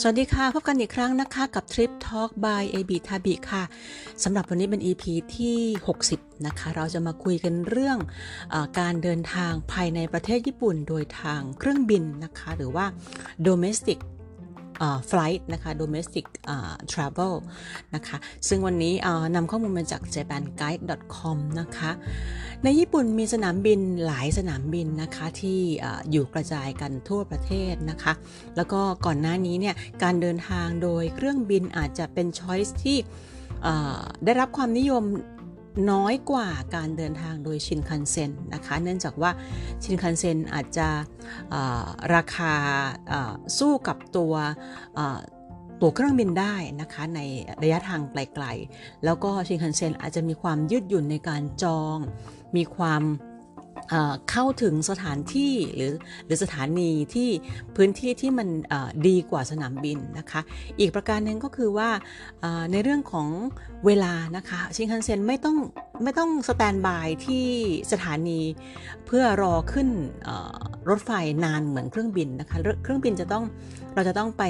สวัสดีค่ะ พบกันอีกครั้งนะคะกับ Trip Talk by AB Tabi ค่ะสำหรับวันนี้เป็น EP ที่ 60 นะคะ เราจะมาคุยกันเรื่องอการเดินทางภายในประเทศญี่ปุ่นโดยทางเครื่องบินนะคะ หรือว่า domestic อ่า flight นะคะ domestic อ่า travel นะคะ ซึ่งวันนี้อ่านำข้อมูลมาจาก japanguide.com นะคะ ในญี่ปุ่นมีสนามบินหลายสนามบินนะคะที่อ่อยู่กระจายกันทั่วประเทศนะคะ แล้วก็ก่อนหน้านี้เนี่ยการเดินทางโดยเครื่องบินอาจจะเป็นช้อยส์ที่ได้รับความนิยม น้อยกว่าการเดินทางโดยชินคันเซ็นนะคะ เนื่องจากว่าชินคันเซ็นอาจจะราคาสู้กับตัวตัวเครื่องบินได้นะคะในระยะทางไกลๆ แล้วก็ชินคันเซ็นอาจจะมีความยืดหยุ่นในการจอง มีความ เข้าถึงสถานที่หรือหรือสถานีที่พื้นที่ที่มันดีกว่าสนามบินนะคะ อีกประการหนึ่งก็คือว่าในเรื่องของเวลานะคะชินคันเซ็นไม่ต้องไม่ต้องสแตนบายที่สถานีเพื่อรอขึ้นรถไฟนานเหมือนเครื่องบินนะคะ เครื่องบินจะต้องเราจะต้องไป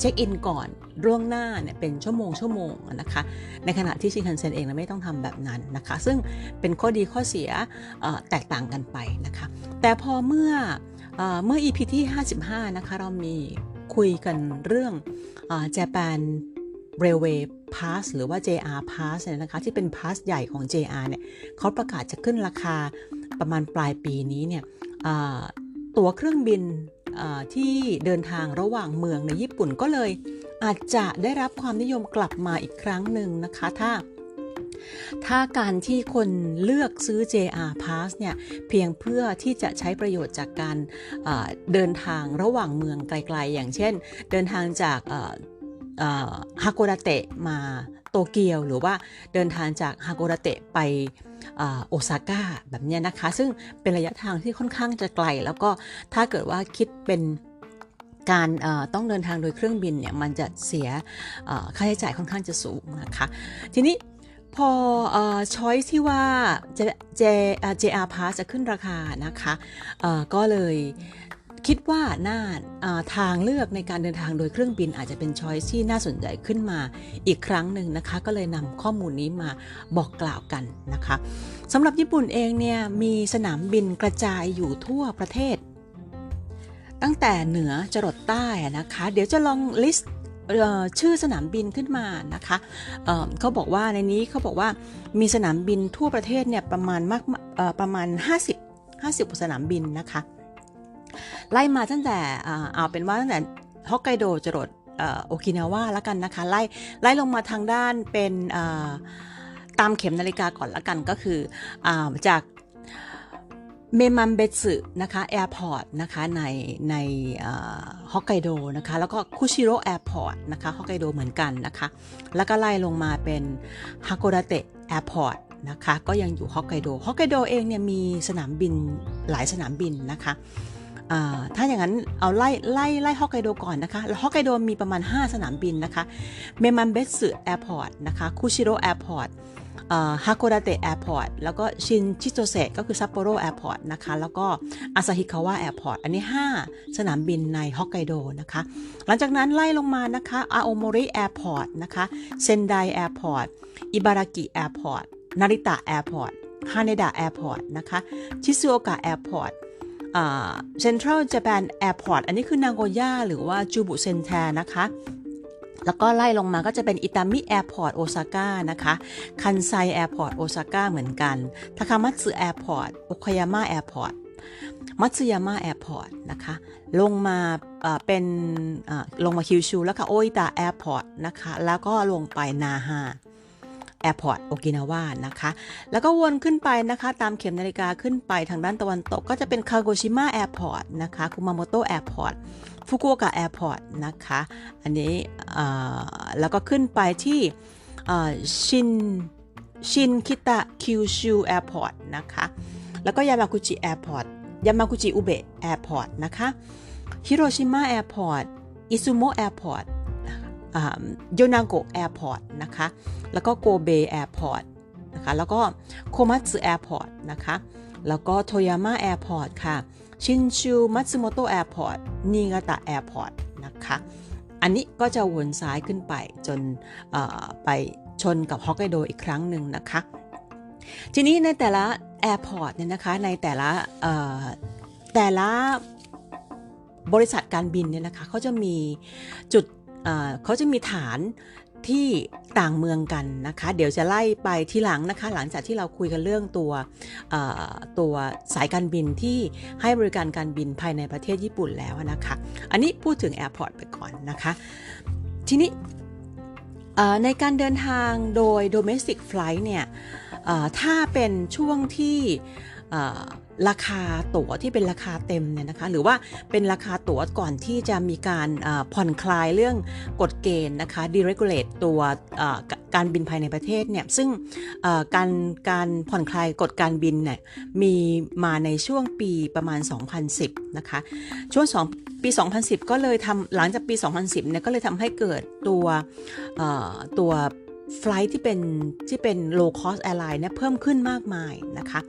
เช็คอินก่อนล่วงหน้าเนี่ยเป็นชั่วโมงชั่วโมงนะคะในขณะที่ชินคันเซ็นเองเราไม่ต้องทำแบบนั้นนะคะซึ่งเป็นข้อดีข้อเสียแตกต่างกันไปนะคะแต่พอเมื่อเอเมื่อ EP ที่ 55 นะคะเรามีคุยกันเรื่องเอ่อ Japan Railway Pass หรือว่า JR Pass เนี่ยนะคะที่เป็น Pass ใหญ่ของ JR เนี่ยเขาประกาศจะขึ้นราคาประมาณปลายปีนี้เนี่ยตั๋วเครื่องบิน ที่เดินทางระหว่างเมืองในญี่ปุ่นก็เลยอาจจะได้รับความนิยมกลับมาอีกครั้งหนึ่งนะคะถ้า ถ้าการที่คนเลือกซื้อ JR Pass เนี่ยเพียงเพื่อที่จะใช้ประโยชน์จากการเดินทางระหว่างเมืองไกลๆ อย่างเช่น เดินทางจากฮาโกดาเตะมาโตเกียว หรือว่าเดินทางจากฮาโกดาเตะไป โอซาก้าแบบเนี้ยนะคะ ซึ่งเป็นระยะทางที่ค่อนข้างจะไกล แล้วก็ถ้าเกิดว่าคิดเป็นการต้องเดินทางโดยเครื่องบินเนี่ยมันจะเสียค่าใช้จ่ายค่อนข้างจะสูงนะคะ ทีนี้พอช้อยที่ว่า J J เอ่อ JR Pass จะขึ้นราคานะคะก็เลย คิดว่าน่าทางเลือกในการเดินทางโดยเครื่องบินอาจจะเป็นช้อยที่น่าสนใจขึ้นมาอีกครั้งหนึ่งนะคะ ก็เลยนำข้อมูลนี้มาบอกกล่าวกันนะคะสำหรับญี่ปุ่นเองเนี่ยมีสนามบินกระจายอยู่ทั่วประเทศ ตั้งแต่เหนือจรดใต้นะคะ เดี๋ยวจะลองลิสต์ชื่อสนามบินขึ้นมานะคะเเขาบอกว่าในนี้เขาบอกว่ามีสนามบินทั่วประเทศเนี่ยประมาณมากประมาณ 50 50กว่าสนามบินนะคะ ไล่มาตั้งแต่เอาเป็นว่าตั้งแต่ฮอกไกโดจรดโอกินาวาแล้วกันนะคะ ไล่ไล่ลงมาทางด้านเป็นตามเข็มนาฬิกาก่อนละกันก็คืออาจากเมมันเบสึนะคะแอร์พอร์ตนะคะในในฮอกไกโดนะคะแล้วก็คุชิโร่แอร์พอร์ตนะคะฮอกไกโดเหมือนกันนะคะ แล้วก็ไล่ลงมาเป็นฮาโกดาเตะแอร์พอร์ตนะคะก็ยังอยู่ฮอกไกโดฮอกไกโดเองเนี่ยมีสนามบินหลายสนามบินนะคะ ถ้าอย่างนั้นเอาไล่ไล่ไล่ฮอกไกโดก่อนนะคะแล้วฮอกไกโดมีประมาณ 5 สนามบินนะคะเมมันเบสึแอร์พอร์ตนะคะคุชิโร่แอร์พอร์ตฮาโกดาเตะแอร์พอร์ตแล้วก็ชินชิโตเซะก็คือซัปโปโรแอร์พอร์ตนะคะแล้วก็อาซาฮิคาวะแอร์พอร์ตอันนี้ 5 สนามบินในฮอกไกโดนะคะหลังจากนั้นไล่ลงมานะคะอาโอโมริแอร์พอร์ตนะคะเซนไดแอร์พอร์ตอิบารากิแอร์พอร์ตนาริตะแอร์พอร์ตฮาเนดะแอร์พอร์ตนะคะชิซุโอกะแอร์พอร์ต เซ็นทรัลญี่ปุ่นแอร์พอร์ตอันนี้คือนางโกย่าหรือว่าจูบุเซ็นแทนะคะ แล้วก็ไล่ลงมาก็จะเป็นอิตามิแอร์พอร์ตโอซาก้านะคะคันไซแอร์พอร์ตโอซาก้าเหมือนกันทาคามัตสึแอร์พอร์ตโอคายาม่าแอร์พอร์ตมัตสึยาม่าแอร์พอร์ตนะคะ ลงมาเป็นลงมาคิวชูแล้วค่ะโออิตาแอร์พอร์ตนะคะ แล้วก็ลงไปนาฮา แอร์พอร์ตโอกินาวานะคะ แล้วก็วนขึ้นไปนะคะ ตามเข็มนาฬิกาขึ้นไปทางด้านตะวันตก ก็จะเป็นคาโกชิมะแอร์พอร์ตนะคะคุมาโมโตแอร์พอร์ตฟุกุโอกะแอร์พอร์ตนะคะ อันนี้แล้วก็ขึ้นไปที่ชินชินคิตะคิวชูแอร์พอร์ตนะคะ แล้วก็ยามากุจิแอร์พอร์ตยามากุจิอุเบะแอร์พอร์ตนะคะฮิโรชิมะแอร์พอร์ตอิซุโมะแอร์พอร์ต โยนาโกะแอร์พอร์ตนะคะ แล้วก็โกเบแอร์พอร์ตนะคะ แล้วก็โคมัตสึแอร์พอร์ตนะคะ แล้วก็โทยาม่าแอร์พอร์ตค่ะ ชินชูมัตสึโมโตะแอร์พอร์ต นิงาตะแอร์พอร์ตนะคะ อันนี้ก็จะวนซ้ายขึ้นไปจนไปชนกับฮอกไกโดอีกครั้งหนึ่งนะคะ ทีนี้ในแต่ละแอร์พอร์ตเนี่ยนะคะ ในแต่ละแต่ละบริษัทการบินเนี่ยนะคะเขาจะมีจุด เขาจะมีฐานที่ต่างเมืองกันนะคะ เดี๋ยวจะไล่ไปทีหลังนะคะ หลังจากที่เราคุยกันเรื่องตัวตัวสายการบินที่ให้บริการการบินภายในประเทศญี่ปุ่นแล้วนะคะ อันนี้พูดถึงแอร์พอร์ตไปก่อนนะคะ ทีนี้ในการเดินทางโดย domestic flight เนี่ยถ้าเป็นช่วงที่ ราคาตั๋วที่เป็นราคาเต็มเนี่ยนะคะหรือว่าเป็นราคาตั๋วก่อนที่จะมีการผ่อนคลายเรื่องกฎเกณฑ์นะคะ deregulate ตัวการบินภายในประเทศเนี่ยซึ่งการการผ่อนคลายกฎการบินเนี่ยมีมาในช่วงปีประมาณ 2010 นะคะ ช่วงสองปี 2010 ก็เลยทำหลังจากปี 2010 เนี่ยก็เลยทำให้เกิดตัวตัวไฟล์ที่เป็นที่เป็น low cost airline เนี่ยเพิ่มขึ้นมากมายนะคะ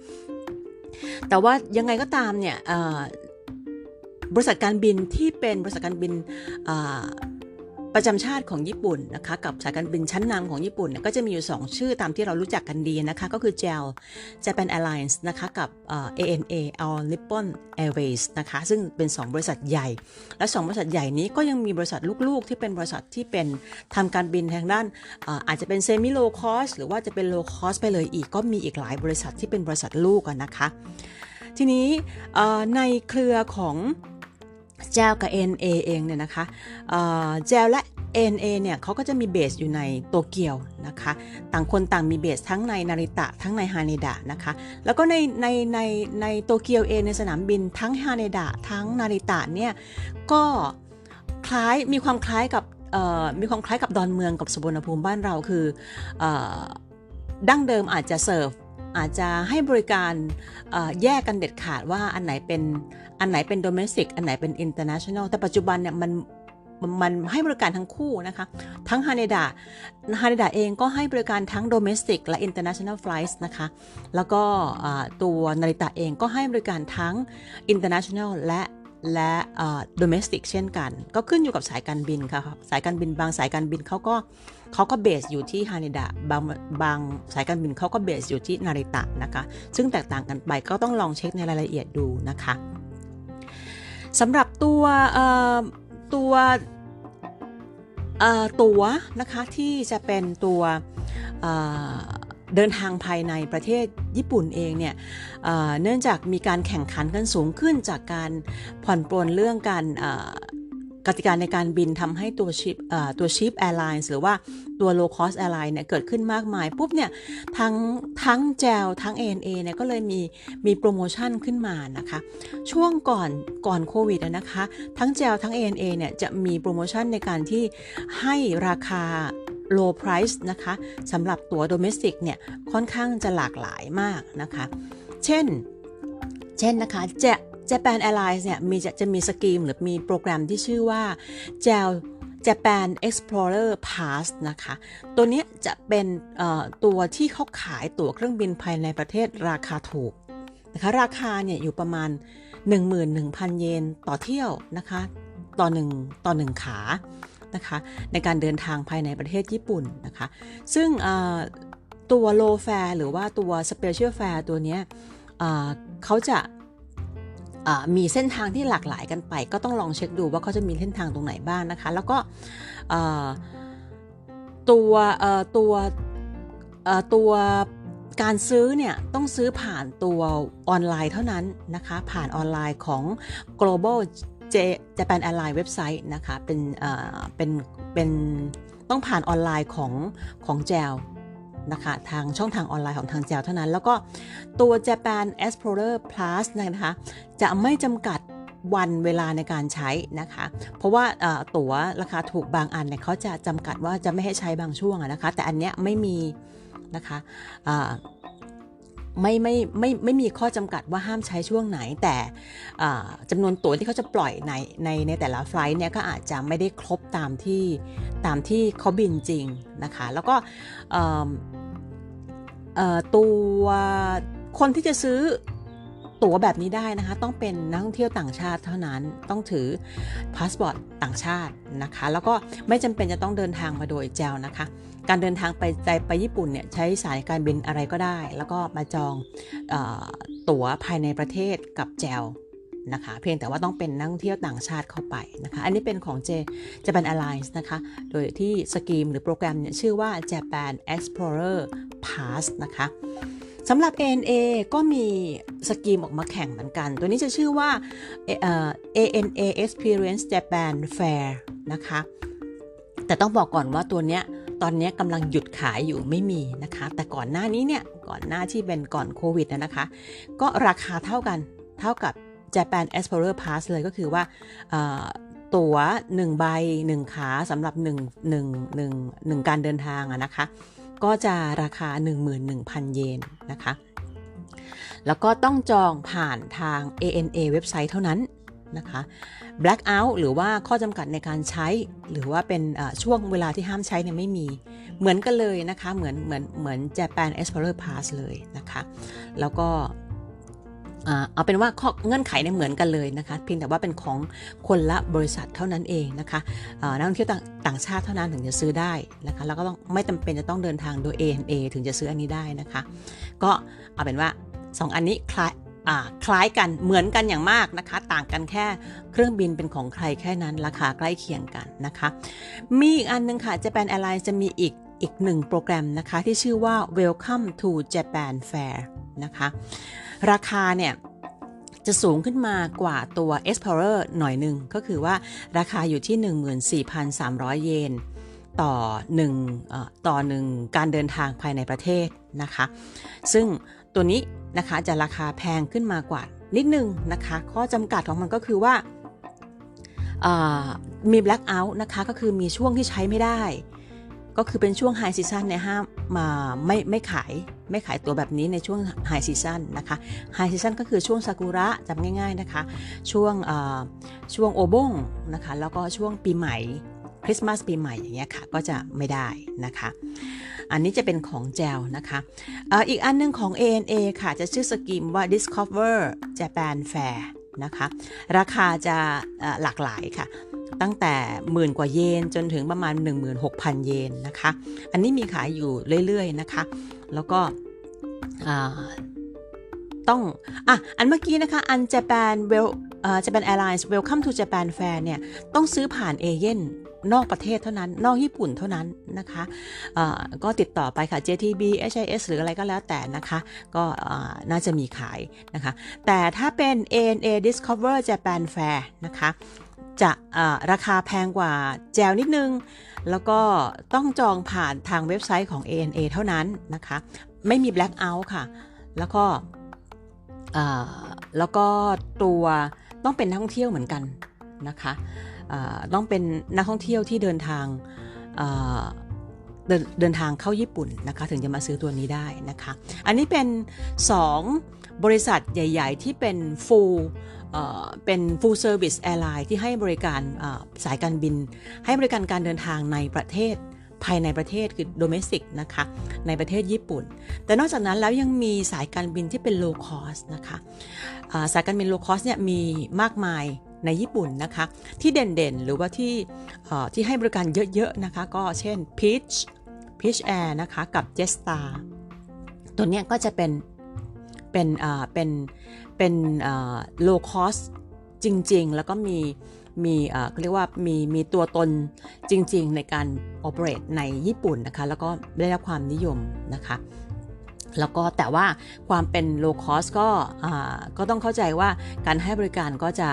แต่ว่ายังไงก็ตามเนี่ยบริษัทการบินที่เป็นบริษัทการบิน ประจำชาติของญี่ปุ่นนะคะกับสายการบินชั้นนำของญี่ปุ่นเนี่ยก็จะมีอยู่ 2 ชื่อตามที่เรารู้จักกันดีนะคะ ก็คือ JAL Japan Airlines นะคะกับเอ่อ ANA All Nippon Airways นะคะ ซึ่งเป็น 2 บริษัทใหญ่ และ 2 บริษัทใหญ่นี้ก็ยังมีบริษัทลูกๆ ที่เป็นบริษัทที่เป็นทำการบินทางด้านอาจจะเป็น semi low cost หรือว่าจะเป็น low cost ไปเลยอีกก็มีอีกหลายบริษัทที่เป็นบริษัทลูกนะคะ ทีนี้ในเครือของ แจวกับ NA เองเนี่ยนะคะแจวและ NA เนี่ยเขาก็จะมีเบสอยู่ในโตเกียวนะคะ ต่างคนต่างมีเบสทั้งในนาริตะทั้งในฮาเนดะนะคะ แล้วก็ในในในในโตเกียวเองในสนามบินทั้งฮาเนดะทั้งนาริตะเนี่ยก็คล้ายมีความคล้ายกับมีความคล้ายกับดอนเมืองกับสุวรรณภูมิบ้านเราคืออดั้งเดิมอาจจะเสิร์ฟ อาจจะให้บริการแยกกันเด็ดขาดว่าอันไหนเป็นอันไหนเป็นโดเมสิกอันไหนเป็นอินเตอร์เนชั่นแนลแต่ปัจจุบันเนี่ยมันมันให้บริการทั้งคู่นะคะ ทั้งฮานิดะฮานิดะเองก็ให้บริการทั้ง domestic และ international flights นะคะ แล้วก็ตัวนาริตะเองก็ให้บริการทั้ง international และ และอ่า domestic เช่นกัน ก็ขึ้นอยู่กับสายการบินค่ะสายการบินบางสายการบินเขาก็เขาก็เบสอยู่ที่ฮาเนดะบางบางสายการบินเขาก็เบสอยู่ที่นาริตะนะคะ ซึ่งแตกต่างกันไปก็ต้องลองเช็คในรายละเอียดดูนะคะสำหรับตัวเอ่อตัวเอ่อตัวนะคะที่จะเป็นตัว เดินทางภายในประเทศญี่ปุ่นเองเนี่ยเนื่องจากมีการแข่งขันกันสูงขึ้นจากการผ่อนปลนเรื่องการกติกาในการบินทำให้ตัวชิปตัวชิปแอร์ไลน์หรือว่าตัว low cost airline เนี่ยเกิดขึ้นมากมาย ปุ๊บเนี่ยทั้งทั้งแจวทั้ง ANA เนี่ยก็เลยมีมีโปรโมชั่นขึ้นมานะคะ ช่วงก่อนก่อนโควิดนะคะ ทั้งแจวทั้ง ANA เนี่ยจะมีโปรโมชั่นในการที่ให้ราคา low price นะคะสำหรับตั๋ว domestic เนี่ยค่อนข้างจะหลากหลายมากนะคะ เช่น เช่นนะคะจะ Japan Airlines เนี่ยมีจะจะมีสกีมหรือมีโปรแกรมที่ชื่อว่า JAL Japan Explorer Pass นะคะ ตัวนี้จะเป็นตัวที่เขาขายตั๋วเครื่องบินภายในประเทศราคาถูกนะคะราคาเนี่ยอยู่ประมาณ 11,000 เยนต่อเที่ยวนะคะ ต่อหนึ่งต่อหนึ่งขา นะคะในการเดินทางภายในประเทศญี่ปุ่นนะคะ ซึ่งตัว low fare หรือว่าตัว special fare ตัวนี้เขาจะมีเส้นทางที่หลากหลายกันไป ก็ต้องลองเช็คดูว่าเขาจะมีเส้นทางตรงไหนบ้างนะคะ แล้วก็ตัวตัวตัวการซื้อเนี่ยต้องซื้อผ่านตัวออนไลน์เท่านั้นนะคะ ผ่านออนไลน์ของ global Japan Airline เว็บไซต์นะคะเป็นเป็นเป็นต้องผ่านออนไลน์ของของแจวนะคะทางช่องทางออนไลน์ของทางแจวเท่านั้น แล้วก็ตัว Japan Explorer Plus นะคะจะไม่จำกัดวันเวลาในการใช้นะคะ เพราะว่าตั๋วราคาถูกบางอันเนี่ยเขาจะจำกัดว่าจะไม่ให้ใช้บางช่วงนะคะ แต่อันเนี้ยไม่มีนะคะ ไม่ไม่ไม่ไม่มีข้อจำกัดว่าห้ามใช้ช่วงไหน แต่จำนวนตั๋วที่เขาจะปล่อยในในในแต่ละไฟล์เนี่ยก็อาจจะไม่ได้ครบตามที่ตามที่เขาบินจริงนะคะ แล้วก็ตัวคนที่จะซื้อ ตั๋วแบบนี้ได้นะคะ ต้องเป็นนักท่องเที่ยวต่างชาติเท่านั้นต้องถือพาสปอร์ตต่างชาตินะคะ แล้วก็ไม่จำเป็นจะต้องเดินทางมาโดยแจวนะคะ การเดินทางไปไปไปญี่ปุ่นเนี่ยใช้สายการบินอะไรก็ได้ แล้วก็มาจองออตั๋วภายในประเทศกับแจวนะคะเพียงแต่ว่าต้องเป็นนักท่องเที่ยวต่างชาติเข้าไปนะคะอันนี้เป็นของ J Japan Airlines นะคะ โดยที่สกีมหรือโปรแกรมเนี่ยชื่อว่า Japan Explorer Pass นะคะ สำหรับ ANA ก็มีสกีมออกมาแข่งเหมือนกัน ตัวนี้จะชื่อว่าเอ่อ ANA Experience Japan Fair นะคะ แต่ต้องบอกก่อนว่าตัวเนี้ยตอนนี้กำลังหยุดขายอยู่ไม่มีนะคะ แต่ก่อนหน้านี้เนี่ย ก่อนหน้าที่เป็นก่อนโควิดนะคะ ก็ราคาเท่ากันเท่ากับ Japan Explorer Pass เลยก็คือว่าตั๋ว 1 ใบ 1 ขาสำหรับ1 1 1 1 การเดินทางนะคะ ก็จะราคา 11,000 เยนนะคะ แล้วก็ต้องจองผ่านทาง ANA เว็บไซต์เท่านั้นนะคะ blackout หรือว่าข้อจำกัดในการใช้ หรือว่าเป็นช่วงเวลาที่ห้ามใช้เนี่ยไม่มี เหมือนกันเลยนะคะ เหมือนเหมือนเหมือน Japan Explorer Pass เลยนะคะ แล้วก็ เอาเป็นว่าข้อเงื่อนไขเนี่ยเหมือนกันเลยนะคะ เพียงแต่ว่าเป็นของคนละบริษัทเท่านั้นเองนะคะนักท่องเที่ยวต่างชาติเท่านั้นถึงจะซื้อได้นะคะแล้วก็ต้องไม่จาเป็นจะต้องเดินทางโดย ANA ถึงจะซื้ออันนี้ได้นะคะ ก็เอาเป็นว่า 2 อันนี้คล้ายคล้ายกันเหมือนกันอย่างมากนะคะ ต่างกันแค่เครื่องบินเป็นของใครแค่นั้นราคาใกล้เคียงกันนะคะ มีอีกอันนึงค่ะ Japan Airlines จะมีอีกอีกหนึ่งโปรแกรมนะคะ ที่ชื่อว่า Welcome to Japan Fair นะคะ ราคาเนี่ยจะสูงขึ้นมากว่าตัว Explorer หน่อยหนึ่งก็คือว่าราคาอยู่ที่ 14,300 เยนต่อ1ต่อ 1 การเดินทางภายในประเทศนะคะ ซึ่งตัวนี้นะคะจะราคาแพงขึ้นมากว่านิดนึงนะคะ ข้อจำกัดของมันก็คือว่ามี blackout นะคะก็คือมีช่วงที่ใช้ไม่ได้ ก็คือเป็นช่วง high season เนี่ยห้ามมาไม่ไม่ขายไม่ขายตัวแบบนี้ในช่วงไฮซีซันนะคะไฮซีซันก็คือช่วงซากุระจำง่าย ๆนะคะ ช่วงช่วงโอบงนะคะ แล้วก็ช่วงปีใหม่คริสต์มาสปีใหม่อย่างเงี้ยค่ะ ก็จะไม่ได้นะคะ อันนี้จะเป็นของแจวนะคะออีกอันนึงของ ANA ค่ะ จะชื่อสกีมว่า Discover Japan Fair นะคะ ราคาจะหลากหลายค่ะ ตั้งแต่หมื่นกว่าเยนจนถึงประมาณ 16,000 เยนนะคะ อันนี้มีขายอยู่เรื่อยๆนะคะ แล้วก็ต้องอะอันเมื่อกี้นะคะ อัน Japan Well Japan Airlines Welcome to Japan Fair เนี่ยต้องซื้อผ่านเอเย่นนอกประเทศเท่านั้น นอกญี่ปุ่นเท่านั้นนะคะก็ติดต่อไปค่ะ JTB HIS หรืออะไรก็แล้วแต่นะคะ ก็น่าจะมีขายนะคะ แต่ถ้าเป็น ANA Discover Japan Fair นะคะ จะราคาแพงกว่าแจวนิดนึง แล้วก็ต้องจองผ่านทางเว็บไซต์ของ ANA เท่านั้นนะคะ ไม่มี black out ค่ะ แล้วก็แล้วก็ตัวต้องเป็นนักท่องเที่ยวเหมือนกันนะคะต้องเป็นนักท่องเที่ยวที่เดินทางเดินเดินทางเข้าญี่ปุ่นนะคะถึงจะมาซื้อตัวนี้ได้นะคะ อันนี้เป็น 2 บริษัทใหญ่ ๆ ที่เป็น full เป็น full service airline ที่ให้บริการสายการบิน ให้บริการการเดินทางในประเทศภายในประเทศคือ domestic นะคะ ในประเทศญี่ปุ่น แต่นอกจากนั้นแล้วยังมีสายการบินที่เป็น low cost นะคะสายการบิน low cost เนี่ยมีมากมายในญี่ปุ่นนะคะ ที่เด่นๆ หรือว่าที่ที่ให้บริการเยอะๆ นะคะ ก็เช่น Peach Peach Air นะคะ กับ Jetstar ตัวนี้ก็จะเป็น เป็นเป็นเป็น low cost จริง ๆ แล้วก็มีมีเขาเรียกว่ามีมีตัวตนจริง ๆ ในการ operate ในญี่ปุ่นนะคะ แล้วก็ได้รับความนิยมนะคะแล้วก็แต่ว่าความเป็น low cost ก็ก็ต้องเข้าใจว่าการให้บริการก็จะ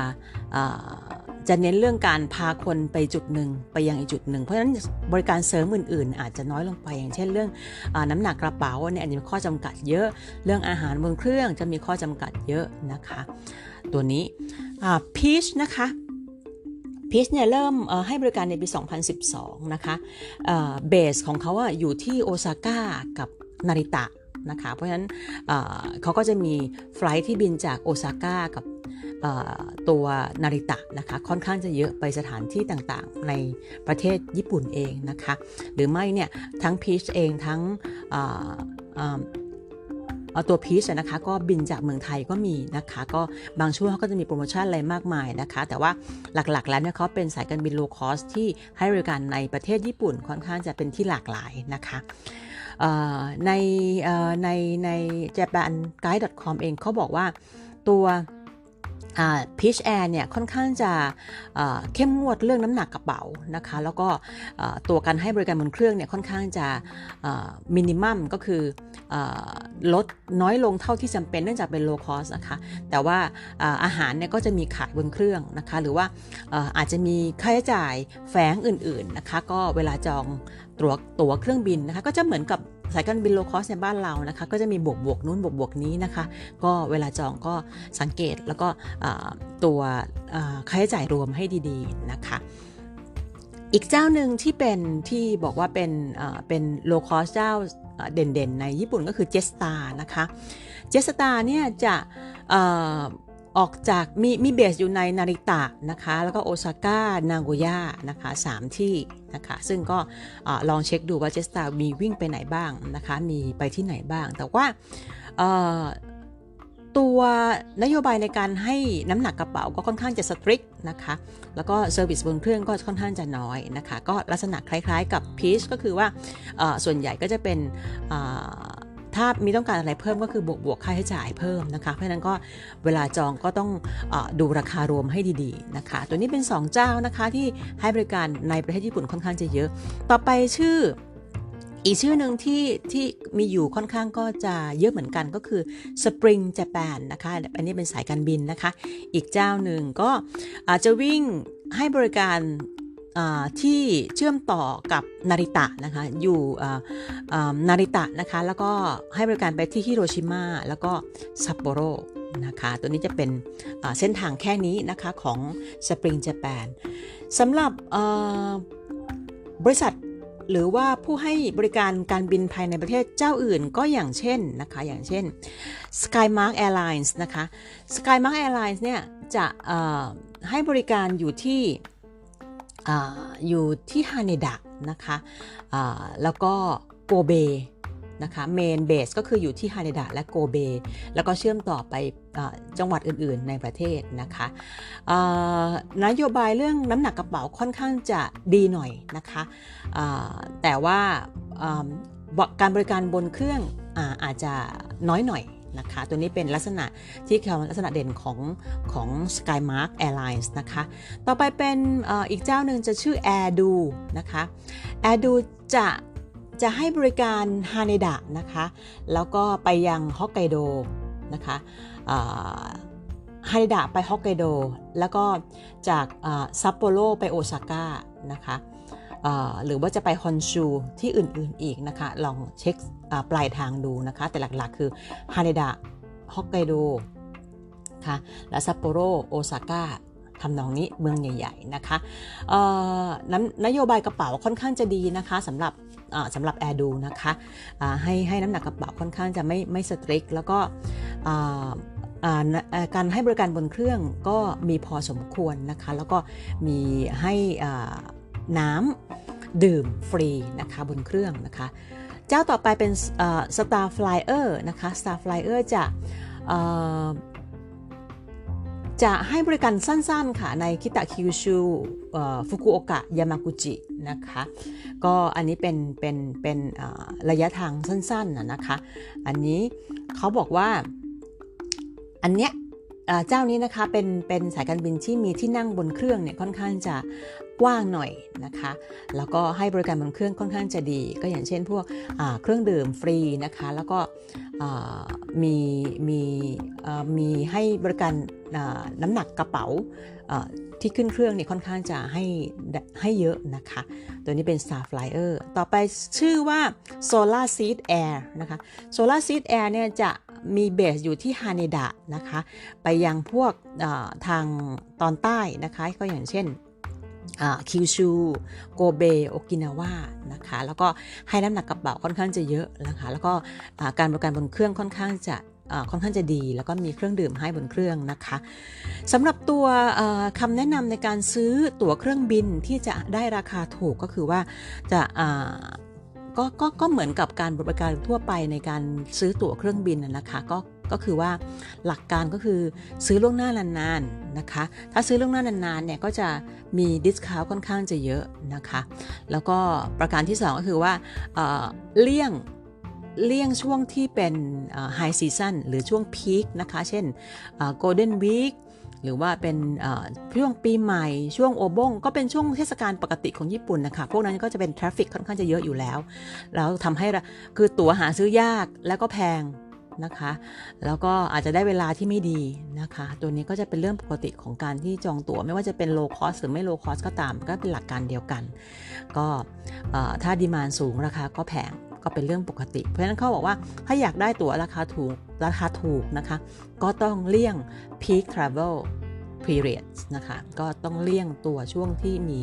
จะเน้นเรื่องการพาคนไปจุดหนึ่งไปยังอีกจุดหนึ่ง เพราะฉะนั้นบริการเสริมอื่น ๆ อาจจะน้อยลงไปอย่างเช่นเรื่องอน้ำหนักกระเป๋าเนี่ยอาจจะมีข้อจำกัดเยอะ เรื่องอาหารบนเครื่องจะมีข้อจำกัดเยอะนะคะ ตัวนี้พีชนะคะพีชเนี่ยเริ่มให้บริการในปี 2012 นะคะเบสของเขาอะอยู่ที่โอซาก้ากับนาริตะนะคะ เพราะฉะนั้นเขาก็จะมีไฟล์ที่บินจากโอซาก้ากับ ตัวนาริตะนะคะค่อนข้างจะเยอะไปสถานที่ต่างๆ ในประเทศญี่ปุ่นเองนะคะหรือไม่เนี่ยทั้งพีชเองทั้งตัวพีชนะคะก็บินจากเมืองไทยก็มีนะคะก็บางช่วงเขาก็จะมีโปรโมชั่นอะไรมากมายนะคะ แต่ว่าหลักๆแล้วเนี่ยเขาเป็นสายการบินโลคอสที่ให้บริการในประเทศญี่ปุ่นค่อนข้างจะเป็นที่หลากหลายนะคะในในใน japanguide.com เองเขาบอกว่าตัว พีชแอร์เนี่ยค่อนข้างจะเอ่อเข้มงวดเรื่องน้ำหนักกระเป๋านะคะแล้วก็ตัวการให้บริการบนเครื่องเนี่ยค่อนข้างจะมินิมัมก็คืออลดน้อยลงเท่าที่จำเป็นเนื่องจากเป็นโลคอสนะคะแต่ว่าออาหารเนี่ยก็จะมีขายบนเครื่องนะคะหรือว่าออาจจะมีค่าใช้จ่ายแฝงอื่นๆนะคะก็เวลาจองตั๋วตั๋วเครื่องบินนะคะก็จะเหมือนกับ สายการบินโลคอสในบ้านเรานะคะ ก็จะมีบวกบวกนู้นบวกบวกนี้นะคะ ก็เวลาจองก็สังเกตแล้วก็ตัวค่าใช้จ่ายรวมให้ดีๆนะคะอีกเจ้าหนึ่งที่เป็นที่บอกว่าเป็นเป็นโลคอสเจ้าเด่นๆ ในญี่ปุ่นก็คือเจสตานะคะ เจสตาเนี่ยจะ ออกจากมีมีเบสอยู่ในนาริตะนะคะ แล้วก็โอซาก้านาโกย่านะคะสามที่นะคะ ซึ่งก็ลองเช็คดูว่าเจสตามีวิ่งไปไหนบ้างนะคะ มีไปที่ไหนบ้าง แต่ว่าตัวนโยบายในการให้น้ำหนักกระเป๋าก็ค่อนข้างจะสตริกนะคะ แล้วก็เซอร์วิสบนเครื่องก็ค่อนข้างจะน้อยนะคะ ก็ลักษณะคล้ายๆกับพีชก็คือว่าส่วนใหญ่ก็จะเป็น ถ้ามีต้องการอะไรเพิ่มก็คือบวกบวกค่าใช้จ่ายเพิ่มนะคะ เพราะนั้นก็เวลาจองก็ต้องอดูราคารวมให้ดีๆนะคะ ตัวนี้เป็น 2 เจ้านะคะที่ให้บริการในประเทศญี่ปุ่นค่อนข้างจะเยอะ ต่อไปชื่ออีกชื่อหนึ่งที่ที่มีอยู่ค่อนข้างก็จะเยอะเหมือนกันก็คือ Spring Japan นะคะ อันนี้เป็นสายการบินนะคะ อีกเจ้าหนึ่งก็อาจจะวิ่งให้บริการ ที่เชื่อมต่อกับนาริตะนะคะอยู่นาริตะนะคะแล้วก็ให้บริการไปที่ฮิโรชิมาแล้วก็ซัปโปโรนะคะตัวนี้จะเป็นเส้นทางแค่นี้นะคะของ Spring Japan สำหรับบริษัทหรือว่าผู้ให้บริการการบินภายในประเทศเจ้าอื่นก็อย่างเช่นนะคะอย่างเช่น Skymark Airlines นะคะ Skymark Airlines เนี่ยจะให้บริการอยู่ที่ ออยู่ที่ฮาเนดะนะคะแล้วก็โกเบนะคะเมนเบสก็คืออยู่ที่ฮาเนดะและโกเบ แล้วก็เชื่อมต่อไปอจังหวัดอื่นๆในประเทศนะคะนโยบายเรื่องน้ำหนักกระเป๋าค่อนข้างจะดีหน่อยนะคะแต่ว่าการบริการบนเครื่องออาจจะน้อยหน่อย นะคะ ตัวนี้เป็นลักษณะที่เขาลักษณะเด่นของของ Skymark Airlines นะคะ ต่อไปเป็นอีกเจ้าหนึ่งจะชื่อ AirDo นะคะ AirDo จะจะให้บริการฮาเนดะนะคะ แล้วก็ไปยังฮอกไกโดนะคะฮาเนดะไปฮอกไกโด แล้วก็จากซัปโปโรไปโอซาก้านะคะ หรือว่าจะไปฮอนชูที่อื่นๆอีกนะคะ ลองเช็คปลายทางดูนะคะ แต่หลักๆ คือฮาเนดะฮอกไกโดค่ะและซัปโปโรโอซาก้าทำนองนี้เมืองใหญ่ ๆ นะคะนนโยบายกระเป๋าค่อนข้างจะดีนะคะสำหรับสำหรับแอร์ดูนะคะให้ให้น้ำหนักกระเป๋าค่อนข้างจะไม่ไม่สตริก แล้วก็การให้บริการบนเครื่องก็มีพอสมควรนะคะ แล้วก็มีให้ น้ำดื่มฟรีนะคะบนเครื่องนะคะ เจ้าต่อไปเป็น Star Flyer นะคะ Star Flyer จะจะให้บริการสั้นๆค่ะในคิตาคิวชูฟุกุโอกะยามากุจินะคะก็อันนี้เป็นเป็นเป็นระยะทางสั้นๆนะคะ อันนี้เขาบอกว่าอันเนี้ย เจ้านี้นะคะเป็นเป็นสายการบินที่มีที่นั่งบนเครื่องเนี่ยค่อนข้างจะกว้างหน่อยนะคะ แล้วก็ให้บริการบนเครื่องค่อนข้างจะดี ก็อย่างเช่นพวกเครื่องดื่มฟรีนะคะ แล้วก็มีมีมีให้บริการน้ำหนักกระเป๋าที่ขึ้นเครื่องเนี่ยค่อนข้างจะให้ให้เยอะนะคะ ตัวนี้เป็น Star Flyer ต่อไปชื่อว่า Solar Seed Air นะคะ Solar Seed Air เนี่ยจะ มีเบสอยู่ที่ฮาเนดะนะคะ ไปยังพวกทางตอนใต้นะคะ ก็อย่างเช่นคิวชูโกเบโอกินาวานะคะ แล้วก็ให้น้ำหนักกระเป๋าค่อนข้างจะเยอะนะคะ แล้วก็การบริการบนเครื่องค่อนข้างจะค่อนข้างจะดี แล้วก็มีเครื่องดื่มให้บนเครื่องนะคะสำหรับตัวคำแนะนำในการซื้อตั๋วเครื่องบินที่จะได้ราคาถูกก็คือว่าจะ ก็ก็ก็เหมือนกับการบริการทั่วไปในการซื้อตั๋วเครื่องบินน่ะนะคะก็ก็คือว่าหลักการก็คือซื้อล่วงหน้านานๆนะคะ ถ้าซื้อล่วงหน้านานๆเนี่ยก็จะมีดิสคาวค่อนข้างจะเยอะนะคะ แล้วก็ประการที่ 2 ก็คือว่าเออเลี่ยงเลี่ยงช่วงที่เป็นไฮซีซันหรือช่วงพีคนะคะ เช่นโกลเด้นวีค หรือว่าเป็นช่วงปีใหม่ช่วงโอบงก็เป็นช่วงเทศกาลปกติของญี่ปุ่นนะคะพวกนั้นก็จะเป็นทราฟฟิกค่อนข้างจะเยอะอยู่แล้ว แล้วทำให้คือตั๋วหาซื้อยากแล้วก็แพงนะคะ แล้วก็อาจจะได้เวลาที่ไม่ดีนะคะ ตัวนี้ก็จะเป็นเรื่องปกติของการที่จองตั๋วไม่ว่าจะเป็น low cost หรือไม่ low cost ก็ตาม ก็เป็นหลักการเดียวกัน ก็ถ้าดีมานสูงราคาก็แพงก็เป็นเรื่องปกติ เพราะฉะนั้นเขาบอกว่าถ้าอยากได้ตั๋วราคาถูก ราคาถูกนะคะ ก็ต้องเลี่ยง peak travel periods นะคะ ก็ต้องเลี่ยงตัวช่วงที่มี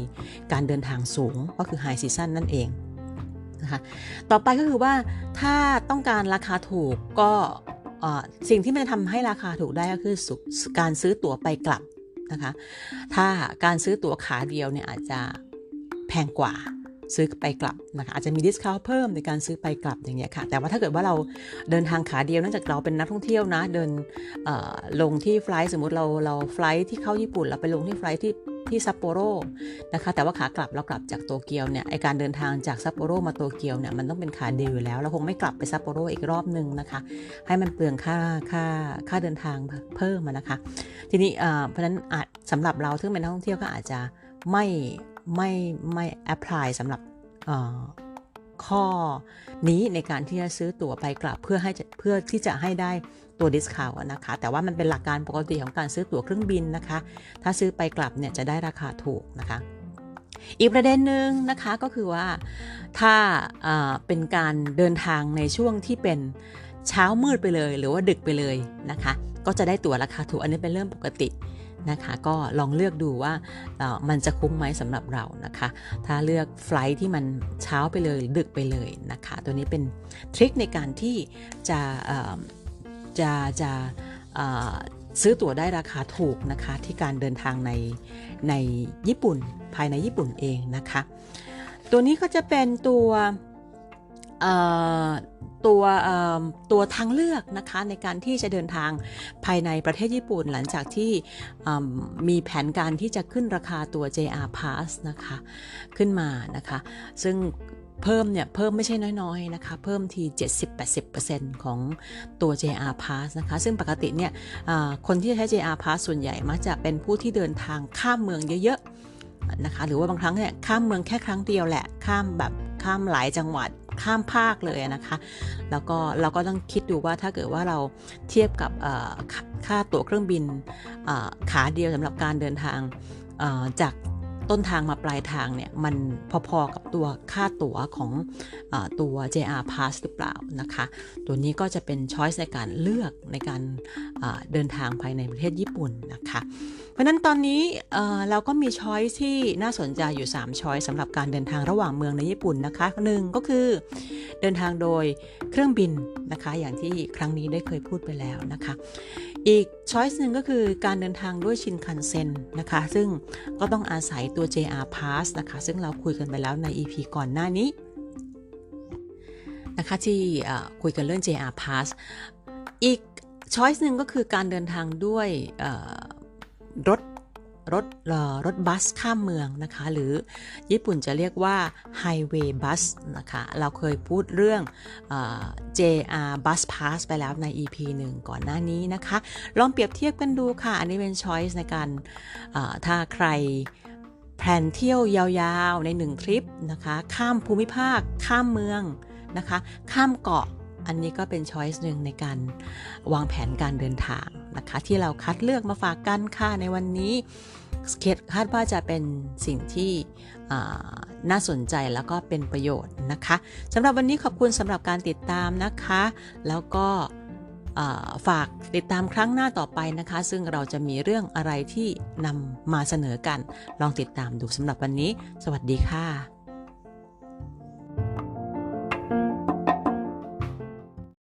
การเดินทางสูงก็คือ high season นั่นเองนะคะต่อไปก็คือว่าถ้าต้องการราคาถูกก็สิ่งที่มันจะทำให้ราคาถูกได้ก็คือการซื้อตั๋วไปกลับนะคะ ถ้าการซื้อตั๋วขาเดียวเนี่ยอาจจะแพงกว่า ซื้อไปกลับนะคะอาจจะมีดิสคาวเพิ่มในการซื้อไปกลับอย่างเงี้ยค่ะ แต่ว่าถ้าเกิดว่าเราเดินทางขาเดียวเนื่องจากเราเป็นนักท่องเที่ยวนะ เดินลงที่ไฟล์สมมุติเราเราไฟล์ที่เข้าญี่ปุ่นเราไปลงที่ไฟล์ที่ที่ซัปโปโรนะคะ แต่ว่าขากลับเรากลับจากโตเกียวเนี่ยไอการเดินทางจากซัปโปโรมาโตเกียวเนี่ยมันต้องเป็นขาเดียวอยู่แล้ว เราคงไม่กลับไปซัปโปโรอีกรอบหนึ่งนะคะ ให้มันเปลืองค่าค่าค่าเดินทางเพิ่มอะนะคะ ทีนี้เพราะฉะนั้นอาจสำหรับเราซึ่เป็นนักท่องเที่ยวก็อาจจะไม่ ไม่ไม่แอพพลายสำหรับข้อนี้ในการที่จะซื้อตั๋วไปกลับเพื่อให้เพื่อที่จะให้ได้ตัวดิสคาวนะคะ แต่ว่ามันเป็นหลักการปกติของการซื้อตั๋วเครื่องบินนะคะ ถ้าซื้อไปกลับเนี่ยจะได้ราคาถูกนะคะ อีกประเด็นหนึ่งนะคะก็คือว่าถ้าเป็นการเดินทางในช่วงที่เป็นเช้ามืดไปเลย หรือว่าดึกไปเลยนะคะ ก็จะได้ตั๋วราคาถูกอันนี้เป็นเรื่องปกติ นะคะ ก็ลองเลือกดูว่ามันจะคุ้มไหมสำหรับเรานะคะ ถ้าเลือกไฟล์ที่มันเช้าไปเลยดึกไปเลยนะคะ ตัวนี้เป็นทริคในการที่จะจะจะซื้อตั๋วได้ราคาถูกนะคะ ที่การเดินทางในในญี่ปุ่นภายในญี่ปุ่นเองนะคะ ตัวนี้ก็จะเป็นตัว ตัวตัวทางเลือกนะคะในการที่จะเดินทางภายในประเทศญี่ปุ่นหลังจากที่มีแผนการที่จะขึ้นราคาตัว JR Pass นะคะขึ้นมานะคะ ซึ่งเพิ่มเนี่ยเพิ่มไม่ใช่น้อยๆนะคะ เพิ่มที 70-80%ของตัว JR Pass นะคะ ซึ่งปกติเนี่ยคนที่ใช้ JR Pass ส่วนใหญ่มักจะเป็นผู้ที่เดินทางข้ามเมืองเยอะๆนะคะหรือว่าบางครั้งเนี่ยข้ามเมืองแค่ครั้งเดียวแหละข้ามแบบข้ามหลายจังหวัด ข้ามภาคเลยนะคะ แล้วก็เราก็ต้องคิดดูว่าถ้าเกิดว่าเราเทียบกับค่าตั๋วเครื่องบินขาเดียวสำหรับการเดินทางจาก ต้นทางมาปลายทางเนี่ยมันพอๆกับตัวค่าตั๋วของอตัว JR Pass หรือเปล่านะคะ ตัวนี้ก็จะเป็นช้อยส์ในการเลือกในการเดินทางภายในประเทศญี่ปุ่นนะคะ เพราะนั้นตอนนี้เราก็มีช้อยส์ที่น่าสนใจอยู่ 3 ช้อยส์สำหรับการเดินทางระหว่างเมืองในญี่ปุ่นนะคะหนึ่งก็คือเดินทางโดยเครื่องบินนะคะ อย่างที่ครั้งนี้ได้เคยพูดไปแล้วนะคะอีกช้อยส์หนึ่งก็คือการเดินทางด้วยชินคันเซ็นนะคะ ซึ่งก็ต้องอาศัยตัว JR Pass นะคะ ซึ่งเราคุยกันไปแล้วใน EP ก่อนหน้านี้ นะคะที่คุยกันเรื่อง JR Pass อีกช้อยส์หนึ่งก็คือการเดินทางด้วยรถรถรถบัสข้ามเมืองนะคะ หรือญี่ปุ่นจะเรียกว่า Highway Bus นะคะ เราเคยพูดเรื่อง JR Bus Pass ไปแล้วใน EP หนึ่งก่อนหน้านี้นะคะ ลองเปรียบเทียบกันดูค่ะ อันนี้เป็น choice ในการถ้าใคร แพลนเที่ยวยาวๆในหนึ่งทริปนะคะ ข้ามภูมิภาค ข้ามเมืองนะคะ ข้ามเกาะอันนี้ก็เป็นช้อยส์หนึ่งในการวางแผนการเดินทางนะคะ ที่เราคัดเลือกมาฝากกันค่ะในวันนี้คาดว่าจะเป็นสิ่งที่น่าสนใจแล้วก็เป็นประโยชน์นะคะสำหรับวันนี้ขอบคุณสำหรับการติดตามนะคะ แล้วก็ ฝากติดตามครั้งหน้าต่อไปนะคะ ซึ่งเราจะมีเรื่องอะไรที่นำมาเสนอกัน ลองติดตามดูสำหรับวันนี้ สวัสดีค่ะ